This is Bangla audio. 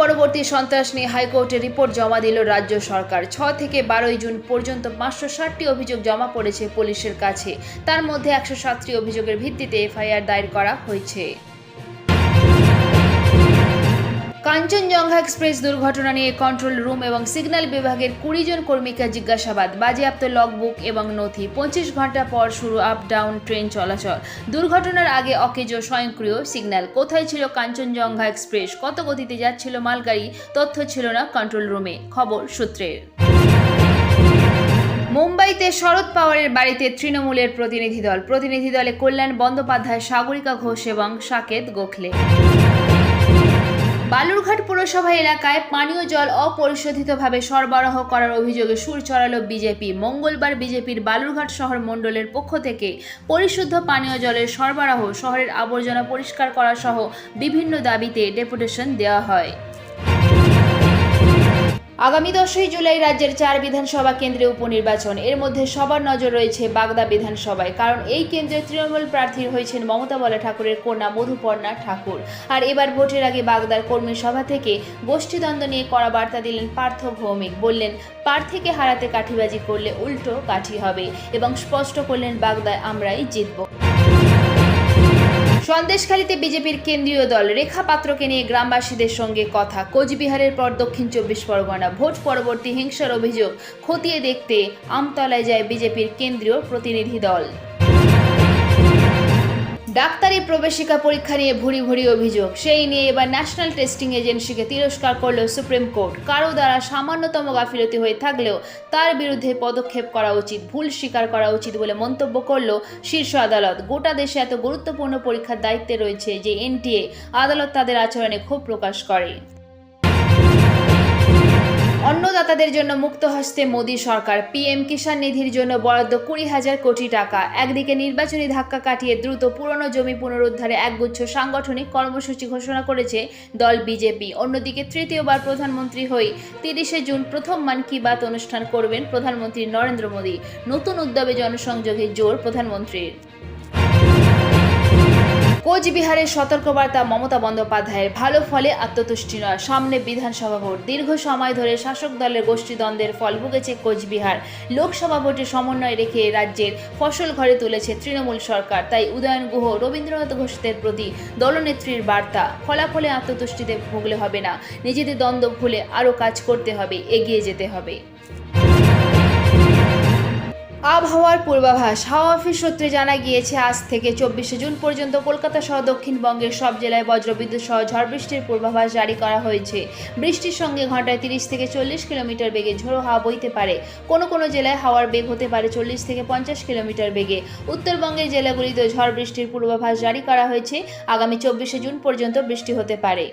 পরবর্তী সন্ত্রাস নিয়ে হাইকোর্টে রিপোর্ট জমা দিল রাজ্য সরকার। ছ থেকে বারোই জুন পর্যন্ত পাঁচশো ষাটটি অভিযোগ জমা পড়েছে পুলিশের কাছে। তার মধ্যে একশো সাতটি অভিযোগের ভিত্তিতে এফআইআর দায়ের করা হয়েছে। কাঞ্চনজঙ্ঘা এক্সপ্রেস দুর্ঘটনা নিয়ে কন্ট্রোল রুম এবং সিগন্যাল বিভাগের কুড়ি জন কর্মীকে জিজ্ঞাসাবাদ। বাজেয়াপ্ত লগবুক এবং নথি। পঁচিশ ঘণ্টা পর শুরু আপ ডাউন ট্রেন চলাচল। দুর্ঘটনার আগে অকেজ স্বয়ংক্রিয় সিগন্যাল কোথায় ছিল কাঞ্চনজঙ্ঘা এক্সপ্রেস? কত গতিতে যাচ্ছিল মালগাড়ি? তথ্য ছিল না কন্ট্রোল রুমে খবর সূত্রের মুম্বাইতে শরৎ পাওয়ারের বাড়িতে তৃণমূলের প্রতিনিধি দল। প্রতিনিধি দলে কল্যাণ বন্দ্যোপাধ্যায়, সাগরিকা ঘোষ এবং সাকেত গোখলে। বালুরঘাট পুরসভা এলাকায় পানীয় জল অপরিশোধিতভাবে সরবরাহ করার অভিযোগে সুর চড়ালো বিজেপি। মঙ্গলবার বিজেপির বালুরঘাট শহর মণ্ডলের পক্ষ থেকে পরিশুদ্ধ পানীয় জলের সরবরাহ শহরের আবর্জনা পরিষ্কার করা সহ বিভিন্ন দাবিতে ডেপুটেশন দেওয়া হয়। আগামী দশই জুলাই রাজ্যের চার বিধানসভা কেন্দ্রে উপনির্বাচন। এর মধ্যে সবার নজর রয়েছে বাগদা বিধানসভায়, কারণ এই কেন্দ্রে তৃণমূল প্রার্থী হয়েছেন মমতা বলা ঠাকুরের কন্যা মধুপর্ণা ঠাকুর। আর এবার ভোটের আগে বাগদার কর্মী সভা থেকে গোষ্ঠীদ্বন্দ্ব নিয়ে কড়া বার্তা দিলেন পার্থ ভৌমিক। বললেন, প্রার্থীকে হারাতে কাঠিবাজি করলে উল্টো কাঠি হবে এবং স্পষ্ট করলেন বাগদায় আমরাই জিতব। সন্দেশখালীতে বিজেপির কেন্দ্রীয় দল রেখা পাত্রকে নিয়ে গ্রামবাসীদের সঙ্গে কথা। কোচবিহারের পর দক্ষিণ চব্বিশ পরগনা ভোট পরবর্তী হিংসার অভিযোগ খতিয়ে দেখতে আমতলায় যায় বিজেপির কেন্দ্রীয় প্রতিনিধি দল। ডাক্তারি প্রবেশিকা পরীক্ষা নিয়ে ভুরি ভুরি অভিযোগ। সেই নিয়ে এবার ন্যাশনাল টেস্টিং এজেন্সিকে তিরস্কার করল সুপ্রিম কোর্ট। কারও দ্বারা সামান্যতম গাফিলতি হয়ে থাকলেও তার বিরুদ্ধে পদক্ষেপ করা উচিত, ভুল স্বীকার করা উচিত বলে মন্তব্য করল শীর্ষ আদালত। গোটা দেশে এত গুরুত্বপূর্ণ পরীক্ষার দায়িত্বে রয়েছে যে এনটিএ, আদালত তাদের আচরণে ক্ষোভ প্রকাশ করে। অন্নদাতাদের জন্য মুক্ত হস্তে মোদী সরকার। পিএম কিষাণ নিধির জন্য বরাদ্দ কুড়ি হাজার কোটি টাকা। একদিকে নির্বাচনী ধাক্কা কাটিয়ে দ্রুত পুরনো জমি পুনরুদ্ধারে একগুচ্ছ সাংগঠনিক কর্মসূচি ঘোষণা করেছে দল বিজেপি। অন্যদিকে তৃতীয়বার প্রধানমন্ত্রী হয়ে তিরিশে জুন প্রথম মান কি বাত অনুষ্ঠান করবেন প্রধানমন্ত্রী নরেন্দ্র মোদী। নতুন উদ্যমে জনসংযোগে জোর প্রধানমন্ত্রীর। কোচবিহারের সতর্কবার্তা মমতা বন্দ্যোপাধ্যায়ের ভালো ফলে আত্মতুষ্টি নয়। সামনে বিধানসভা ভোট। দীর্ঘ সময় ধরে শাসক দলের গোষ্ঠীদ্বন্দ্বের ফল ভুগেছে কোচবিহার। লোকসভা ভোটে সমন্বয় রেখে রাজ্যের ফসল ঘরে তুলেছে তৃণমূল সরকার। তাই উদয়ন গুহ, রবীন্দ্রনাথ ঘোষের প্রতি দলনেত্রীর বার্তা, ফলাফলে আত্মতুষ্টিতে ভুগলে হবে না। নিজেদের দ্বন্দ্ব ভুলে আরও কাজ করতে হবে, এগিয়ে যেতে হবে। আবহাওয়ার পূর্বাভাস। হাওয়া অফিস সূত্রে জানা গিয়েছে, আজ থেকে চব্বিশে জুন পর্যন্ত কলকাতা সহ দক্ষিণবঙ্গের সব জেলায় বজ্রবিদ্যুৎ সহ ঝড় বৃষ্টির পূর্বাভাস জারি করা হয়েছে। বৃষ্টির সঙ্গে ঘন্টায় তিরিশ থেকে চল্লিশ কিলোমিটার বেগে ঝোড়ো হাওয়া বইতে পারে। কোনো কোনো জেলায় হাওয়ার বেগ হতে পারে চল্লিশ থেকে পঞ্চাশ কিলোমিটার বেগে। উত্তরবঙ্গের জেলাগুলিতে ঝড় বৃষ্টির পূর্বাভাস জারি করা হয়েছে। আগামী চব্বিশে জুন পর্যন্ত বৃষ্টি হতে পারে।